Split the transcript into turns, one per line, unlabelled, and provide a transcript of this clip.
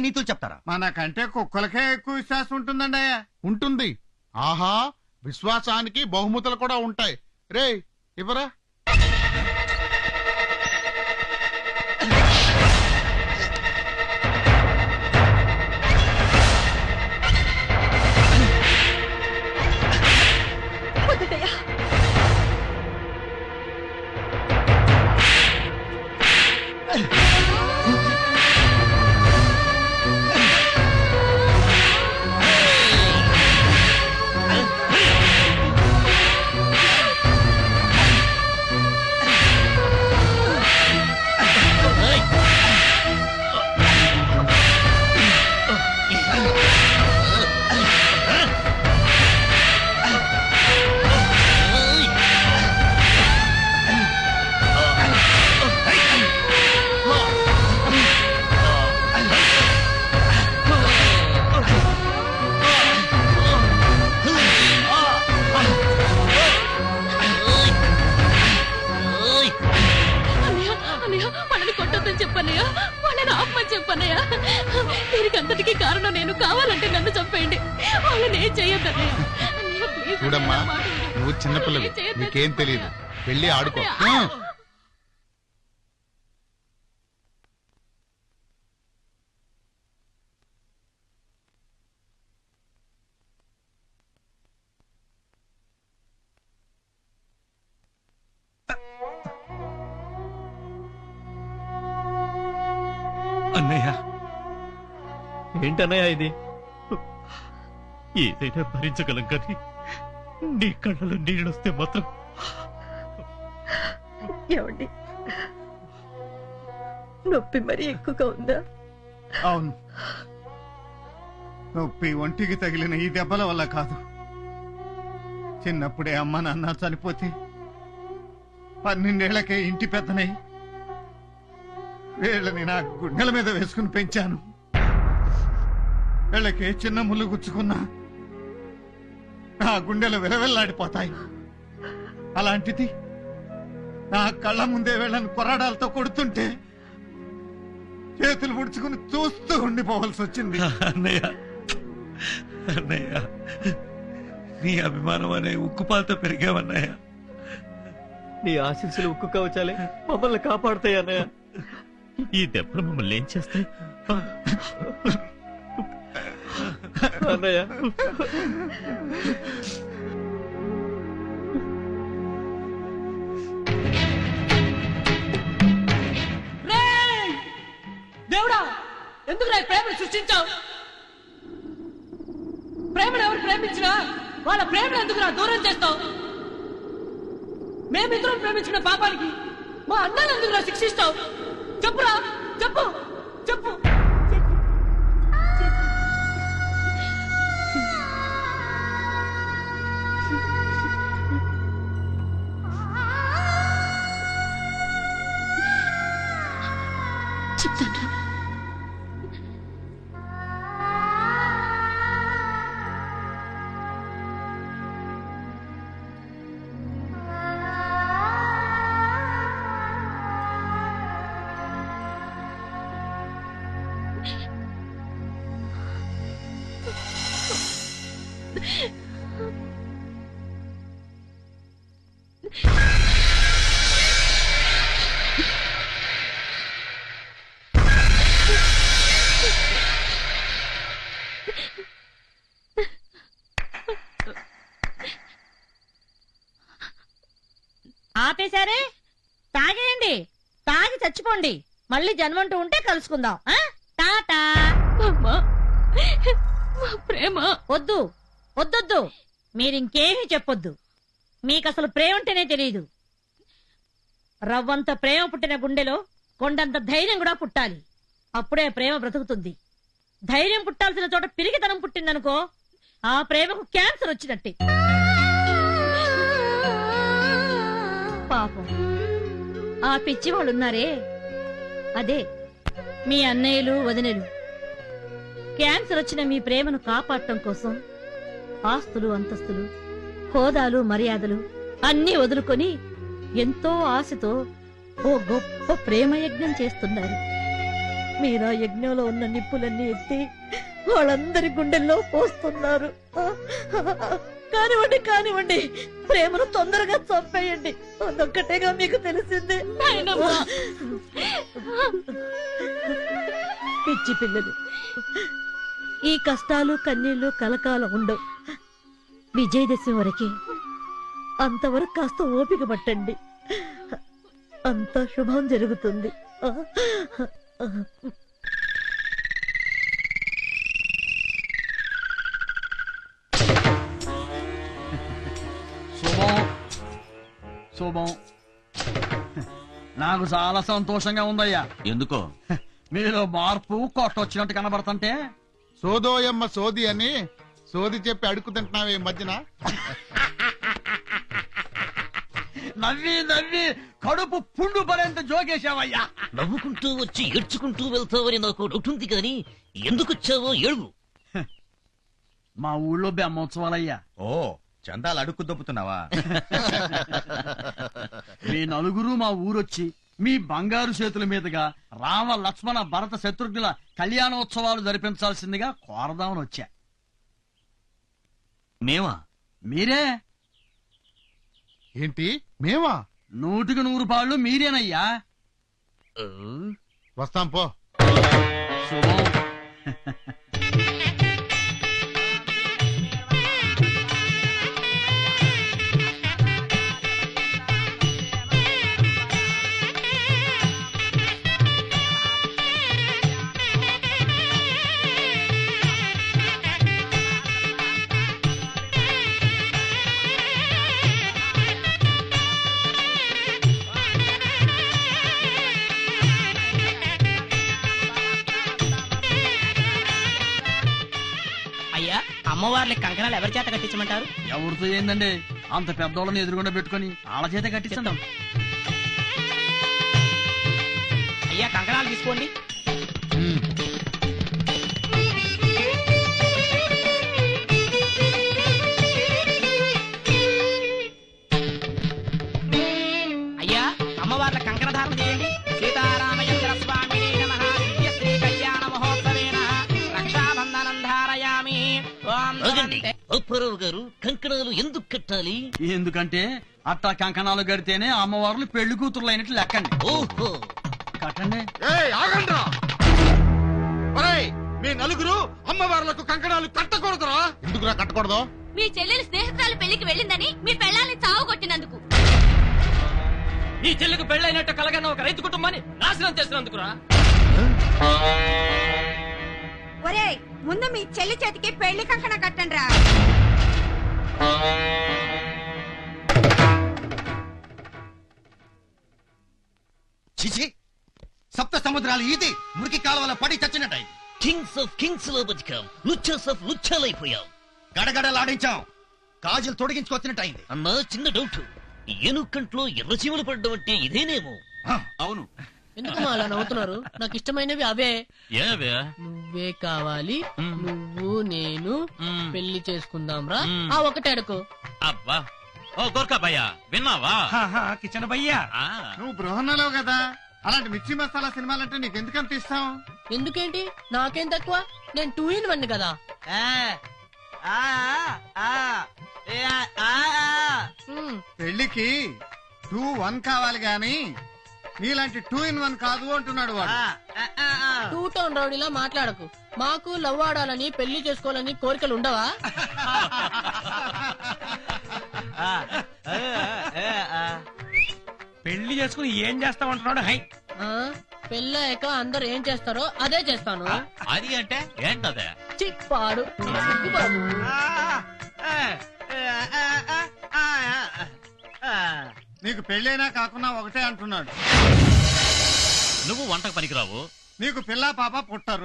నీతులు చెప్తారా?
మనకంటే కుక్కలకే ఎక్కువ విశ్వాసం ఉంటుందండి అయ్యా.
ఉంటుంది. ఆహా విశ్వాసానికి బహుమతులు కూడా ఉంటాయి. రే ఇవరా
అన్నయ్య వాళ్ళని కొట్టొద్దని చెప్పన్నయ్య వాళ్ళని ఆపమని చెప్పన్నయ్య దీనికి అంతటికీ కారణం నేను. కావాలంటే నన్ను చంపేయండి. వాళ్ళని ఏం చేయొద్దన్నయ్య
చూడమ్మా. నువ్వు చిన్నపిల్లవి.
చేయొద్దు.
నీకేం తెలియదు. వెళ్ళి ఆడుకో.
అన్నయ్య.
ఏంటన్నయ్య ఇది? ఏదైనా భరించగలం కానీ నీ కళ్ళలో నీళ్ళొస్తే మాత్రం
ఏమండి? నొప్పి మరీ ఎక్కువగా ఉందా?
అవును. నొప్పి ఒంటికి తగిలిన ఈ దెబ్బల వల్ల కాదు. చిన్నప్పుడే అమ్మ నాన్న చనిపోతే పన్నెండేళ్ళకే ఇంటి పెద్దనై వీళ్ళని నా గుండెల మీద వేసుకుని పెంచాను. వీళ్ళకి చిన్న ముళ్ళు గుచ్చుకున్నా నా గుండెలు విలవిల్లాడిపోతాయి. అలాంటిది నా కళ్ళ ముందే వీళ్ళని కొరాడాలతో కొడుతుంటే చేతులు ముడుచుకుని చూస్తూ ఉండిపోవాల్సి వచ్చింది.
అన్నయ్య అన్నయ్య నీ అభిమానం అనే ఉక్కుపాలతో పెరిగావన్నయ్య.
నీ ఆశీస్సులు ఉక్కు కవచాలే మమ్మల్ని కాపాడుతాయి అన్నయ్య
ఈ దెబ్బలు మమ్మల్ని ఏం చేస్తాయి?
అన్నయ్య.
దేవుడా ఎందుకు నా ప్రేమను సృష్టించావు? ప్రేమను ఎవరు ప్రేమించినా వాళ్ళ ప్రేమను ఎందుకు నా దూరం చేస్తావు? మేమిద్దరం ప్రేమించిన పాపానికి మా అన్నను ఎందుకు నా శిక్షిస్తావు? చెప్పురా? చెప్పు. చెప్పు. చెప్తాను.
ఆపేశారే? తాగేయండి. తాగి చచ్చిపోండి. మళ్ళీ జన్మంటూ ఉంటే కలుసుకుందాం? టాటా
ప్రేమ.
వద్దు. వద్దొద్దు. మీరింకేమీ చెప్పొద్దు. మీకు అసలు ప్రేమంటేనే తెలియదు రవ్వంత ప్రేమ పుట్టిన గుండెలో కొండంత ధైర్యం కూడా పుట్టాలి. అప్పుడే ప్రేమ బ్రతుకుతుంది. ధైర్యం పుట్టాల్సిన చోట పిరిగితనం పుట్టిందనుకో ఆ ప్రేమకు క్యాన్సర్ వచ్చినట్టే. పాపం. ఆ పిచ్చి వాళ్ళున్నారే. అదే మీ అన్నయ్యలు వదినలు. క్యాన్సర్ వచ్చిన మీ ప్రేమను కాపాడటం కోసం ఆస్తులు అంతస్తులు హోదాలు మర్యాదలు అన్నీ వదులుకొని ఎంతో ఆశతో ఓ గొప్ప ప్రేమ యజ్ఞం చేస్తున్నారు. మీరా యజ్ఞంలో ఉన్న నిప్పులన్నీ ఎత్తి వాళ్ళందరి గుండెల్లో పోస్తున్నారు. కానివ్వండి కానివ్వండి ప్రేమను తొందరగా చంపేయండి. అదొక్కటేగా మీకు తెలిసిందే. పిచ్చి పిల్లలు. ఈ కష్టాలు కన్నీళ్ళు కలకాలం ఉండవు. విజయదశమి వరకే అంతవరకు కాస్త ఓపిక పట్టండి. అంత శుభం జరుగుతుంది.
శుభం. శుభం. నాకు చాలా సంతోషంగా ఉందయ్యా.
ఎందుకో?
మీలో మార్పు కొట్టొచ్చినట్టు కనబడుతుంటే?
సోదోయమ్మ సోది అని సోది చెప్పి అడుగు తింటున్నావు ఈ మధ్యన?
నవ్వి నవ్వి కడుపు పుండు పరేంత జోకేశావయ్యా.
నవ్వుకుంటూ వచ్చి ఏడ్చుకుంటూ వెళ్తావని నాకు డౌట్ ఉంది కానీ ఎందుకు వచ్చావో ఏడువు
మా ఊళ్ళో బ్రహ్మోత్సవాలయ్యా
ఓ చందాలు అడుక్కు దొప్పుతున్నావా
మీ నలుగురు మా ఊరొచ్చి మీ బంగారు చేతుల మీదుగా రామ లక్ష్మణ భరత శత్రుఘ్నుల కళ్యాణోత్సవాలు జరిపించాల్సిందిగా కోరదామని వచ్చా.
మేమా
మీరే?
ఏంటి? మేమా
నూటికి నూరు పాళ్ళు మీరేనయ్యా.
వస్తాం పో.
శుభం.
అమ్మవార్లకి కంకణాలు ఎవరి చేత కట్టించమంటారు?
ఎవరితో ఏందండి? అంత పెద్దోళ్ళని ఎదురుగుండా పెట్టుకొని వాళ్ళ చేత కట్టిస్తాం
అయ్యా కంకణాలు తీసుకోండి. అయ్యా అమ్మవార్ల కంకణ ధారణ చేయండి సీతారామచంద్ర స్వామి
అప్పారావు గారు కంకణాలు ఎందుకు కట్టాలి?
ఎందుకంటే అట్టా కంకణాలు గడితేనే అమ్మవార్లు పెళ్ళి కూతుర్లు అయినట్లు లెక్కండి.
ఓహో.
కట్టండి.
మీ నలుగురు అమ్మవార్లకు కంకణాలు కట్టకూడదురా.
ఎందుకురా కట్టకూడదు?
మీ చెల్లెలు స్నేహితురాలు పెళ్ళికి వెళ్ళిందని మీ పెళ్ళాన్ని చావు కొట్టినందుకు.
ఈ చెల్లికి పెళ్ళైనట్టు కలగన్న ఒక రైతు కుటుంబాన్ని నాశనం చేసినందుకురా.
ఒరేయ్ ముందు మీ చెల్లి చేతికి పెళ్ళి కంకణ కట్టండి రా
చిచి సప్త సముద్రాలు ఈది మురికి కాలువల పడి చచ్చినట్టాయి.
కింగ్స్ ఆఫ్ కింగ్స్లో బతికాం. లుచ్చర్స్ ఆఫ్ లుచ్చాలైపోయాం
గడగడలాడించాం. కాజులు తొడిగించుకొచ్చినట్టయింది.
అన్నా చిన్న డౌట్. ఏనుకంట్లో ఎర్రచీమలు పడ్డం అంటే ఇదేనేమో?
అవును.
ఎందుకు మా అలా నవ్వుతున్నారు? నాకు ఇష్టమైనవి అవే.
ఏవే?
నువ్వే కావాలి నువ్వు నేను పెళ్ళి చేసుకుందాం రా. ఆ ఒకటే అడుకో
అబ్బా. ఓ గోర్ఖా భయ్యా విన్నావా?
కిచెన్ భయ్యా.
నువ్వు బృహన్నలో కదా. అలాంటి మిర్చి మసాలా సినిమాలంటే నీకు ఎందుకంత ఇష్టం?
ఎందుకేంటి? నాకేం తక్కువ? నేను టూ ఇన్ వన్ కదా.
పెళ్ళికి టూ వన్ కావాలి గాని నీలాంటి టూ ఇన్ వన్ కాదు అంటున్నాడు వాడు.
టూ టౌన్ రౌడీలా మాట్లాడకు. మాకు లవ్ ఆడాలని పెళ్ళి చేసుకోవాలని కోరికలు ఉండవా?
పెళ్ళి చేసుకుని ఏం చేస్తామంటున్నాడు? హై.
ఆ? పెళ్ళాక అందరు ఏం చేస్తారో అదే చేస్తాను.
అది అంటే ఏంటదే?
చిప్పాడు. సిగ్గుబాబు.
నీకు పెళ్ళైనా కాకుండా ఒకటే అంటున్నాడు.
నువ్వు వంటకు పనికిరావు.
నీకు పిల్ల పాప పుట్టరు.